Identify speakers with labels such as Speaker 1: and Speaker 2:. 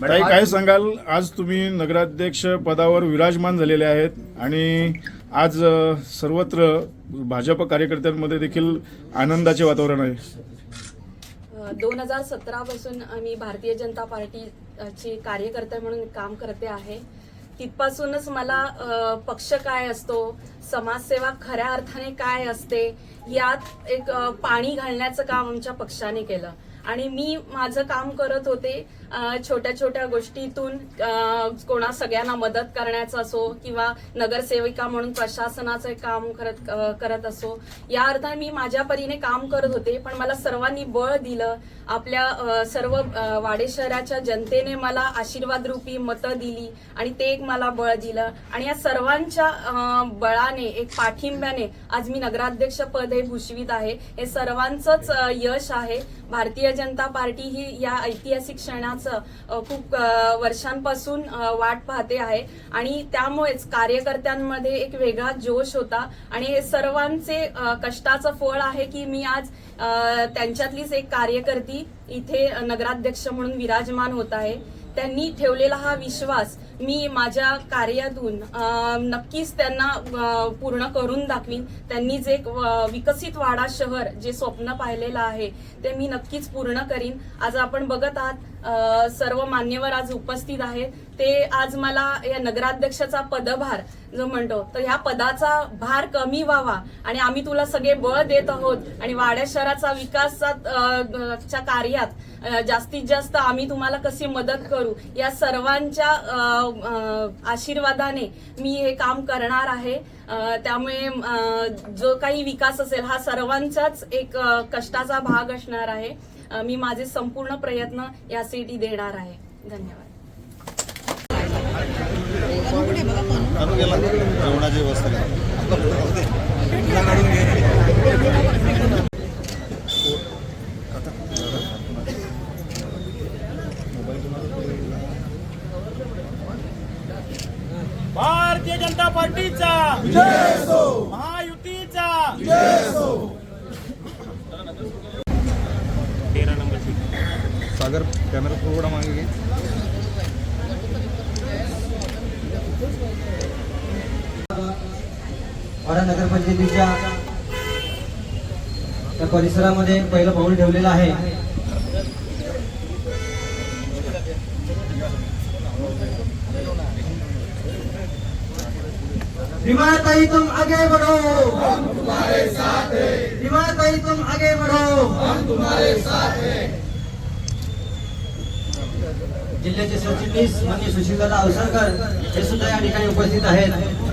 Speaker 1: ताई काय सांगाल? आज तुम्ही नगराध्यक्ष पदावर विराजमान झालेले आहेत आणि आज सर्वत्र भाजप कार्यकर्त्यांमध्ये देखील आनंदाचे वातावरण आहे.
Speaker 2: दोन हजार सतरा पासून आम्ही भारतीय जनता पार्टीची कार्यकर्ते म्हणून काम करते आहे. तिथपासूनच मला पक्ष काय असतो समाजसेवा खऱ्या अर्थाने काय असते यात एक पाणी घालण्याचं काम आमच्या पक्षाने केलं. आणि मी माझं काम करत होते छोट्या छोट्या गोष्टीतून कोणा सगळ्यांना मदत करण्याचं असो किंवा नगरसेविका म्हणून प्रशासनाचं काम करत करत असो. या अर्थाने मी माझ्या परीने काम करत होते पण मला सर्वांनी बळ दिलं. आपल्या सर्व वाडे शहराच्या जनतेने मला आशीर्वाद रूपी मतं दिली आणि ते एक मला बळ दिलं. आणि या सर्वांच्या बळाने एक पाठिंब्याने आज मी नगराध्यक्ष पद हे भूषवित आहे. हे सर्वांचंच यश आहे. भारतीय जनता पार्टी ही या ऐतिहासिक क्षणाचं खूप वर्षांपासून वाट पाहते आहे. आणि त्यामुळेच कार्यकर्त्यांमध्ये एक वेगळा जोश होता. आणि हे सर्वांचे कष्टाचं फळ आहे की मी आज त्यांच्यातलीच एक कार्यकर्ती इथे नगराध्यक्ष म्हणून विराजमान होत आहे. त्यांनी ठेवलेला हा विश्वास मी माझ्या कार्यातून नक्कीच त्यांना पूर्ण करून दाखवीन. त्यांनी जे विकसित वाडा शहर जे स्वप्न पाहिलेलं आहे ते मी नक्कीच पूर्ण करीन. आज आपण बघत आहात सर्व मान्यवर आज उपस्थित आहेत. ते आज मला या नगराध्यक्षाचा पदभार जो म्हणतो तर ह्या पदाचा भार कमी व्हावा आणि आम्ही तुला सगळे बळ देत आहोत आणि वाड्या शहराचा विकासचा च्या कार्यात जास्तीत जास्त आम्ही तुम्हाला कशी मदत करू या सर्वांच्या आशीर्वादाने मी हे काम करणार आहे. त्यामुळे जो काही विकास असेल हा सर्वांचाच एक कष्टाचा भाग असणार आहे. मी माझे संपूर्ण प्रयत्न यासाठी देणार आहे. धन्यवाद.
Speaker 3: जेवणाची व्यवस्था.
Speaker 4: भारतीय जनता पार्टीचा. महायुतीचा.
Speaker 3: सागर कॅमेरा थोडा मागे घे.
Speaker 5: वाडा नगरपंचायतीच्या त्या परिसरामध्ये पहिलं पाऊल ठेवलेलं आहे. हिमायताई तुम आगे बढ़ो. हम तुम्हारे साथ हैं तुम आगे बढ़ो. हम तुम्हारे साथ हैं जिल्ह्याचे सरचिटणीस माननीय म्हणजे सुशीलदादा अवसरकर हे सुद्धा या ठिकाणी उपस्थित आहेत.